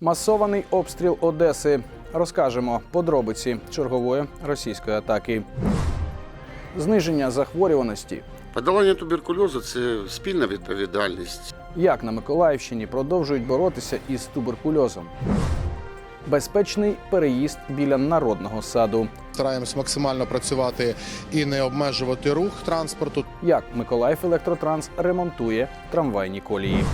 Масований обстріл Одеси. Розкажемо подробиці чергової російської атаки. Зниження захворюваності. Подолання туберкульозу це спільна відповідальність. Як на Миколаївщині продовжують боротися із туберкульозом. Безпечний переїзд біля народного саду. Стараємось максимально працювати і не обмежувати рух транспорту. Як Миколаїв Електротранс ремонтує трамвайні колії.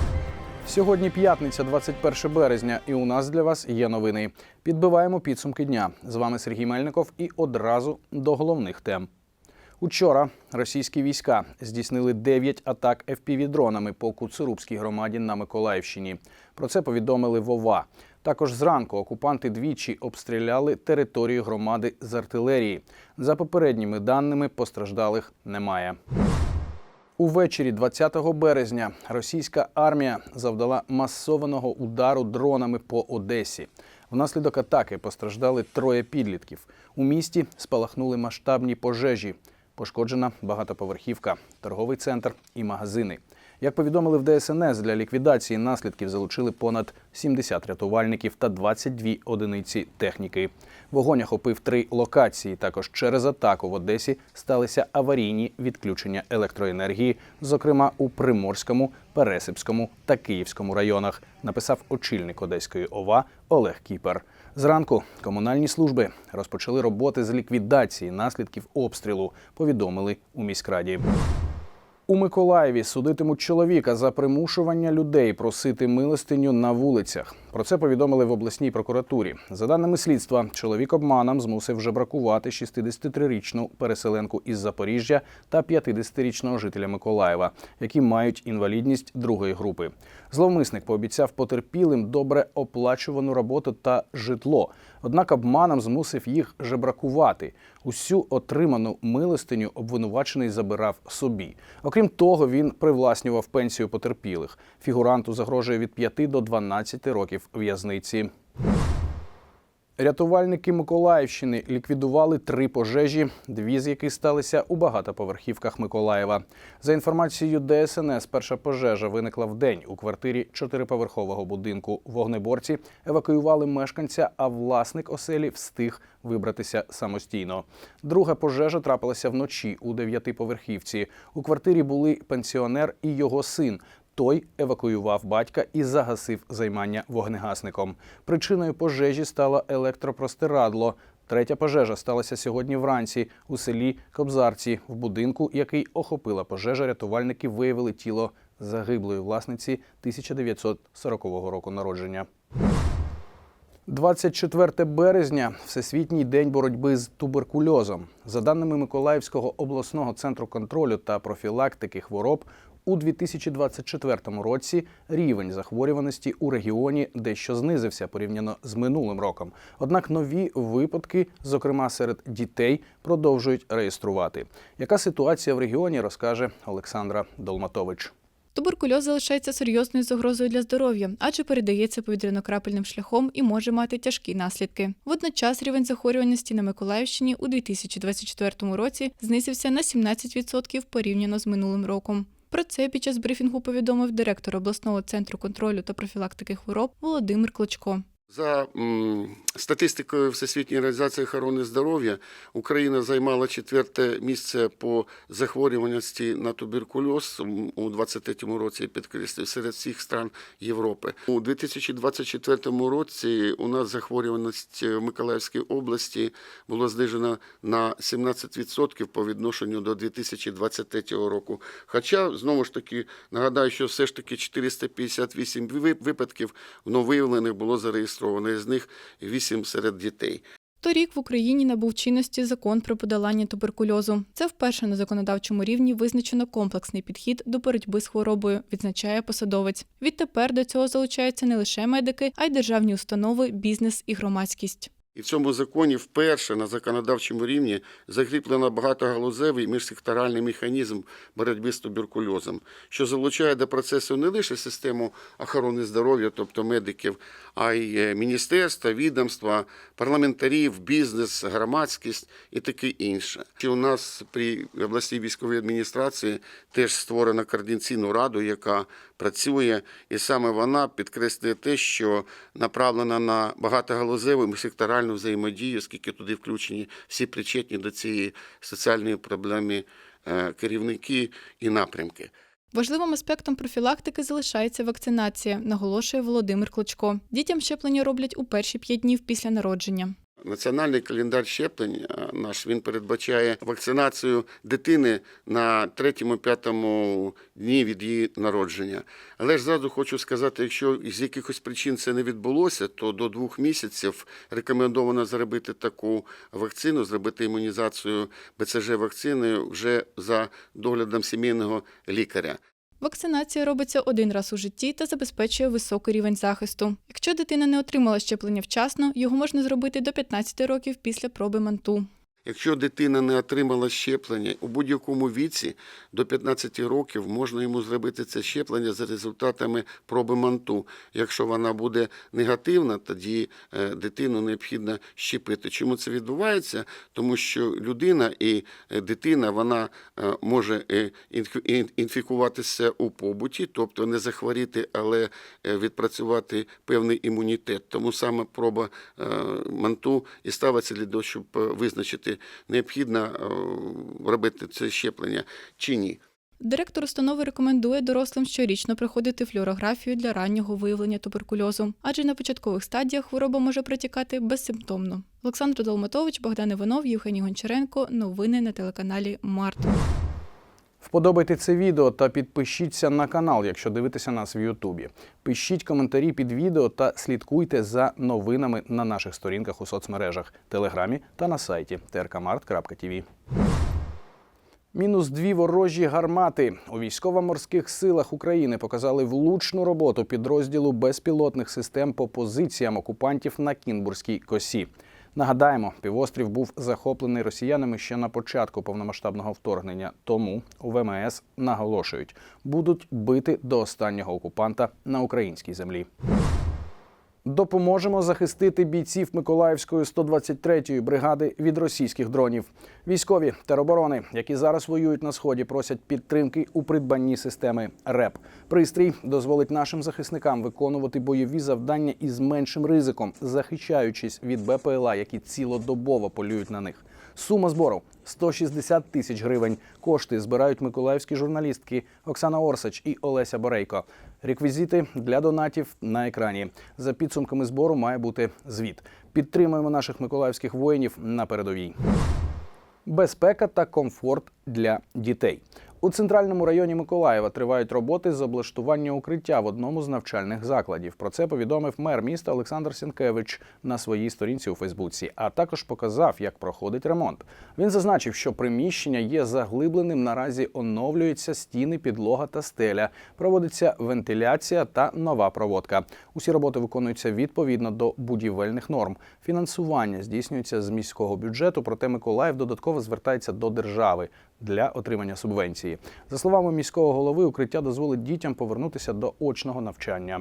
Сьогодні п'ятниця, 21 березня, і у нас для вас є новини. Підбиваємо підсумки дня. З вами Сергій Мельников і одразу до головних тем. Учора російські війська здійснили 9 атак FPV-дронами по Куцурубській громаді на Миколаївщині. Про це повідомили Вова. Також зранку окупанти двічі обстріляли територію громади з артилерії. За попередніми даними постраждалих немає. Увечері 20 березня російська армія завдала масованого удару дронами по Одесі. Внаслідок атаки постраждали троє підлітків. У місті спалахнули масштабні пожежі. Пошкоджена багатоповерхівка, торговий центр і магазини. Як повідомили в ДСНС, для ліквідації наслідків залучили понад 70 рятувальників та 22 одиниці техніки. Вогонь охопив три локації. Також через атаку в Одесі сталися аварійні відключення електроенергії, зокрема у Приморському, Пересипському та Київському районах, написав очільник Одеської ОВА Олег Кіпер. Зранку комунальні служби розпочали роботи з ліквідації наслідків обстрілу. Повідомили у міськраді. У Миколаєві судитимуть чоловіка за примушування людей просити милостиню на вулицях. Про це повідомили в обласній прокуратурі. За даними слідства, чоловік обманом змусив жебракувати 63-річну переселенку із Запоріжжя та 50-річного жителя Миколаєва, які мають інвалідність другої групи. Зловмисник пообіцяв потерпілим добре оплачувану роботу та житло. Однак обманом змусив їх жебракувати. Усю отриману милостиню обвинувачений забирав собі. Окрім того, він привласнював пенсію потерпілих. Фігуранту загрожує від 5 до 12 років в'язниці. Рятувальники Миколаївщини ліквідували три пожежі, дві з яких сталися у багатоповерхівках Миколаєва. За інформацією ДСНС, перша пожежа виникла в день у квартирі чотириповерхового будинку. Вогнеборці евакуювали мешканця, а власник оселі встиг вибратися самостійно. Друга пожежа трапилася вночі у дев'ятиповерхівці. У квартирі були пенсіонер і його син. Той евакуював батька і загасив займання вогнегасником. Причиною пожежі стало електропростирадло. Третя пожежа сталася сьогодні вранці у селі Кобзарці. В будинку, який охопила пожежа, рятувальники виявили тіло загиблої власниці 1940 року народження. 24 березня Всесвітній день боротьби з туберкульозом. За даними Миколаївського обласного центру контролю та профілактики хвороб, у 2024 році рівень захворюваності у регіоні дещо знизився порівняно з минулим роком. Однак нові випадки, зокрема серед дітей, продовжують реєструвати. Яка ситуація в регіоні, розкаже Олександра Долматович. Туберкульоз залишається серйозною загрозою для здоров'я, адже передається повітряно-крапельним шляхом і може мати тяжкі наслідки. Водночас рівень захворюваності на Миколаївщині у 2024 році знизився на 17% порівняно з минулим роком. Про це під час брифінгу повідомив директор обласного центру контролю та профілактики хвороб Володимир Клочко. За статистикою Всесвітньої організації охорони здоров'я Україна займала четверте місце по захворюваності на туберкульоз у 2023 році. я Підкреслюю серед всіх стран Європи. У 2024 році у нас захворюваність в Миколаївській області було знижено на 17% по відношенню до 2023 року. Хоча знову ж таки нагадаю, що все ж таки 458 ви- випадків виявлених було зареєстровано, з них 8 серед дітей. Торік в Україні набув чинності закон про подолання туберкульозу. Це вперше на законодавчому рівні визначено комплексний підхід до боротьби з хворобою, відзначає посадовець. Відтепер до цього залучаються не лише медики, а й державні установи, бізнес і громадськість. І в цьому законі вперше на законодавчому рівні закріплено багатогалузевий міжсекторальний механізм боротьби з туберкульозом, що залучає до процесу не лише систему охорони здоров'я, тобто медиків, а й е, міністерства, відомства, парламентарів, бізнес, громадськість і таке інше. І у нас при обласній військовій адміністрації теж створена координаційну раду, яка працює, і саме вона підкреслює те, що направлена на багатогалузеву і секторальну взаємодію, оскільки туди включені всі причетні до цієї соціальної проблеми е, керівники і напрямки. Важливим аспектом профілактики залишається вакцинація, наголошує Володимир Клочко. Дітям щеплення роблять у перші п'ять днів після народження. Національний календар щеплень е, наш він передбачає вакцинацію дитини на третьому-п'ятому дні від її народження. Але ж зразу хочу сказати, якщо з якихось причин це не відбулося, то до двох місяців рекомендовано зробити таку вакцину, зробити імунізацію БЦЖ вакциною вже за доглядом сімейного лікаря. Вакцинація робиться один раз у житті та забезпечує високий рівень захисту. Якщо дитина не отримала щеплення вчасно, його можна зробити до 15 років після проби манту. Якщо дитина не отримала щеплення у будь-якому віці до 15 років можна йому зробити це щеплення за результатами проби манту. Якщо вона буде негативна, тоді е, дитину необхідно щепити. Чому це відбувається? Тому що людина і е, дитина вона е, може інфі- ін- інфікуватися у побуті, тобто не захворіти, але відпрацювати певний імунітет. Тому саме проба манту і ставиться для того, щоб е, визначити, необхідно е, робити це щеплення чи ні. Директор установи рекомендує дорослим щорічно проходити флюорографію для раннього виявлення туберкульозу, адже на початкових стадіях хвороба може протікати безсимптомно. Олександр Долматович, Богдан Іванов, Євгеній Гончаренко. Новини на телеканалі Март. Вподобайте це відео та підпишіться на канал, якщо дивитеся нас в Ютубі. Пишіть коментарі під відео та слідкуйте за новинами на наших сторінках у соцмережах, телеграмі та на сайті trkmart.tv. Мінус дві ворожі гармати у військово-морських силах України показали влучну роботу підрозділу безпілотних систем по позиціям окупантів на Кінбурзькій косі. Нагадаємо, півострів був захоплений росіянами ще на початку повномасштабного вторгнення. Тому у ВМС наголошують, будуть бити до останнього окупанта на українській землі. Допоможемо захистити бійців Миколаївської 123-ї бригади від російських дронів. Військові тероборони, які зараз воюють на сході, просять підтримки у придбанні системи РЕП. Пристрій дозволить нашим захисникам виконувати бойові завдання із меншим ризиком, захищаючись від БПЛА, які цілодобово полюють на них. Сума збору 160 тисяч гривень. Кошти збирають миколаївські журналістки Оксана Орсач і Олеся Борейко. Реквізити для донатів на екрані. За підсумками збору має бути звіт. Підтримуємо наших миколаївських воїнів на передовій. Безпека та комфорт для дітей. У центральному районі Миколаєва тривають роботи з облаштування укриття в одному з навчальних закладів. Про це повідомив мер міста Олександр Сінкевич на своїй сторінці у Фейсбуці, а також показав, як проходить ремонт. Він зазначив, що приміщення є заглибленим. Наразі оновлюються стіни, підлога та стеля. Проводиться вентиляція та нова проводка. Усі роботи виконуються відповідно до будівельних норм. Фінансування здійснюється з міського бюджету, проте Миколаїв додатково звертається до держави для отримання субвенції. За словами міського голови, укриття дозволить дітям повернутися до очного навчання.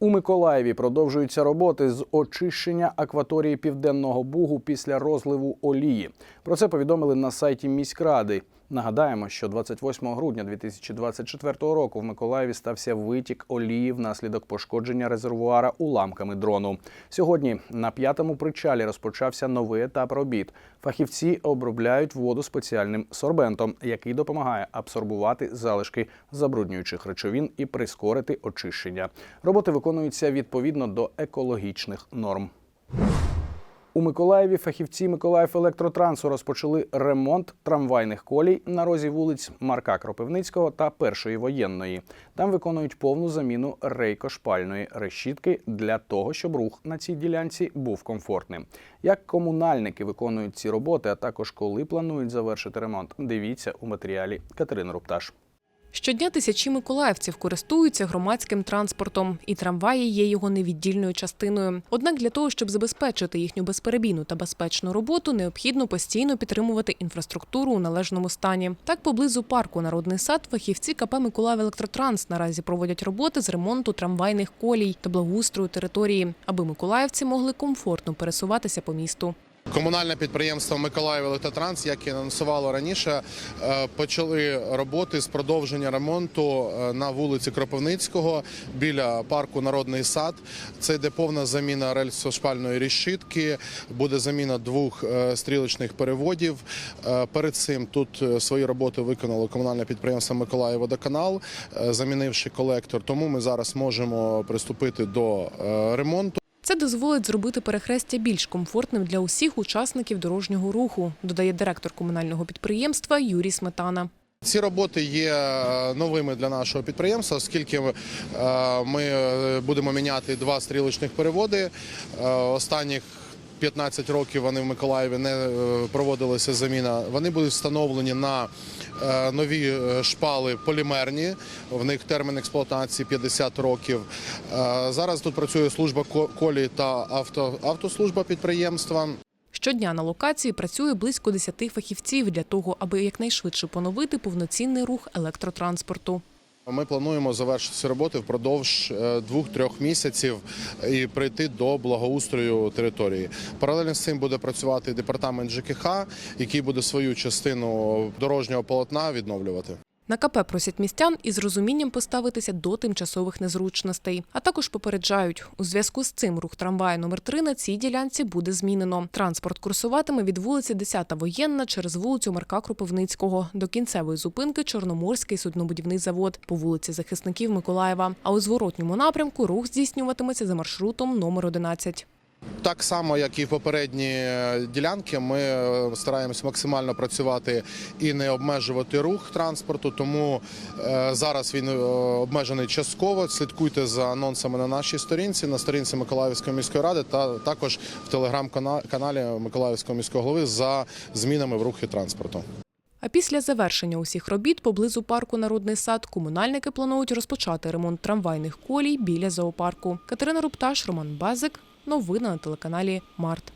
У Миколаєві продовжуються роботи з очищення акваторії Південного Бугу після розливу олії. Про це повідомили на сайті міськради. Нагадаємо, що 28 грудня 2024 року в Миколаєві стався витік олії внаслідок пошкодження резервуара уламками дрону. Сьогодні на п'ятому причалі розпочався новий етап робіт. Фахівці обробляють воду спеціальним сорбентом, який допомагає абсорбувати залишки забруднюючих речовин і прискорити очищення. Роботи виконуються відповідно до екологічних норм. У Миколаєві фахівці Миколаїв Електротрансу розпочали ремонт трамвайних колій на розі вулиць Марка Кропивницького та Першої воєнної. Там виконують повну заміну рейкошпальної решітки для того, щоб рух на цій ділянці був комфортним. Як комунальники виконують ці роботи, а також коли планують завершити ремонт, дивіться у матеріалі Катерини Рупташ. Щодня тисячі миколаївців користуються громадським транспортом, і трамваї є його невіддільною частиною. Однак для того, щоб забезпечити їхню безперебійну та безпечну роботу, необхідно постійно підтримувати інфраструктуру у належному стані. Так, поблизу парку Народний сад фахівці КП Миколаїв Електротранс наразі проводять роботи з ремонту трамвайних колій та благоустрою території, аби миколаївці могли комфортно пересуватися по місту. Комунальне підприємство Миколаїв Електротранс, як і анонсувало раніше, е, почали роботи з продовження ремонту е, на вулиці Кропивницького біля парку Народний сад. Це йде повна заміна рельсошпальної решітки, буде заміна двох е, стрілочних переводів. Перед цим тут свої роботи виконало комунальне підприємство Миколаїв Водоканал, замінивши колектор. Тому ми зараз можемо приступити до ремонту. Це дозволить зробити перехрестя більш комфортним для усіх учасників дорожнього руху, додає директор комунального підприємства Юрій Сметана. Ці роботи є е, новими для нашого підприємства, оскільки е, ми е, будемо міняти два стрілочних переводи. Останніх 15 років вони в Миколаєві не проводилася заміна. Вони будуть встановлені на нові е, шпали полімерні. В них термін експлуатації 50 років. Е, Зараз тут працює служба ко- колії та авто, автослужба підприємства. Щодня на локації працює близько 10 фахівців для того, аби якнайшвидше поновити повноцінний рух електротранспорту. Ми плануємо завершити роботи впродовж е, двох-трьох місяців і прийти до благоустрою території. Паралельно з цим буде працювати департамент ЖКХ, який буде свою частину дорожнього полотна відновлювати. На КП просять містян із розумінням поставитися до тимчасових незручностей. А також попереджають, у зв'язку з цим рух трамваю номер 3 на цій ділянці буде змінено. Транспорт курсуватиме від вулиці 10 воєнна через вулицю Марка Кропивницького до кінцевої зупинки Чорноморський суднобудівний завод по вулиці захисників Миколаєва. А у зворотньому напрямку рух здійснюватиметься за маршрутом номер 11. Так само, як і попередні е, ділянки, ми е, стараємося максимально працювати і не обмежувати рух транспорту. Тому е, зараз він обмежений частково. Слідкуйте за анонсами на нашій сторінці, на сторінці Миколаївської міської ради, та також в телеграм-каналі Миколаївського міського голови за змінами в рухі транспорту. А після завершення усіх робіт поблизу парку Народний сад комунальники планують розпочати ремонт трамвайних колій біля зоопарку. Катерина Рупташ, Роман Базик. Новини на телеканалі Март.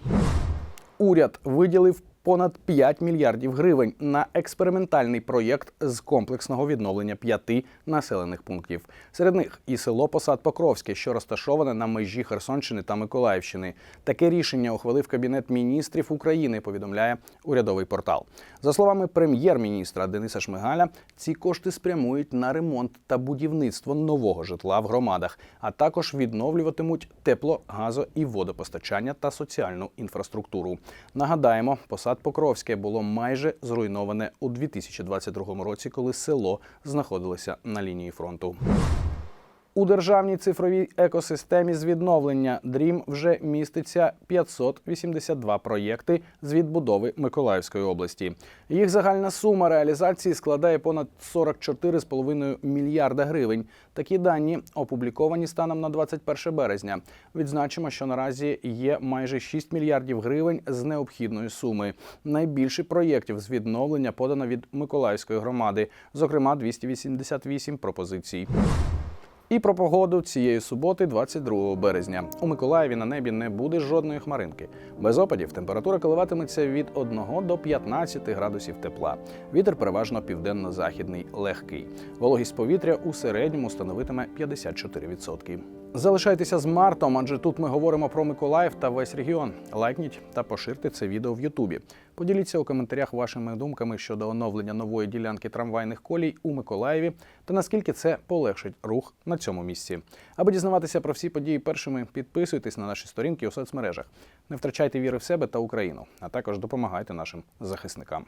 Уряд виділив понад 5 мільярдів гривень на експериментальний проєкт з комплексного відновлення п'яти населених пунктів. Серед них і село Посад Покровське, що розташоване на межі Херсонщини та Миколаївщини. Таке рішення ухвалив Кабінет міністрів України. Повідомляє урядовий портал. За словами прем'єр-міністра Дениса Шмигаля, ці кошти спрямують на ремонт та будівництво нового житла в громадах, а також відновлюватимуть тепло, газо і водопостачання та соціальну інфраструктуру. Нагадаємо, посад Покровське було майже зруйноване у 2022 році, коли село знаходилося на лінії фронту. У державній цифровій екосистемі з відновлення DREAM вже міститься 582 проєкти з відбудови Миколаївської області. Їх загальна сума реалізації складає понад 44,5 мільярда гривень. Такі дані опубліковані станом на 21 березня. Відзначимо, що наразі є майже 6 мільярдів гривень з необхідної суми. Найбільше проєктів з відновлення подано від Миколаївської громади, зокрема 288 пропозицій. І про погоду цієї суботи, 22 березня. У Миколаєві на небі не буде жодної хмаринки. Без опадів температура коливатиметься від 1 до 15 градусів тепла. Вітер переважно південно-західний, легкий. Вологість повітря у середньому становитиме 54%. Залишайтеся з Мартом, адже тут ми говоримо про Миколаїв та весь регіон. Лайкніть та поширте це відео в Ютубі. Поділіться у коментарях вашими думками щодо оновлення нової ділянки трамвайних колій у Миколаєві та наскільки це полегшить рух на цьому місці. Аби дізнаватися про всі події першими, підписуйтесь на наші сторінки у соцмережах. Не втрачайте віри в себе та Україну, а також допомагайте нашим захисникам.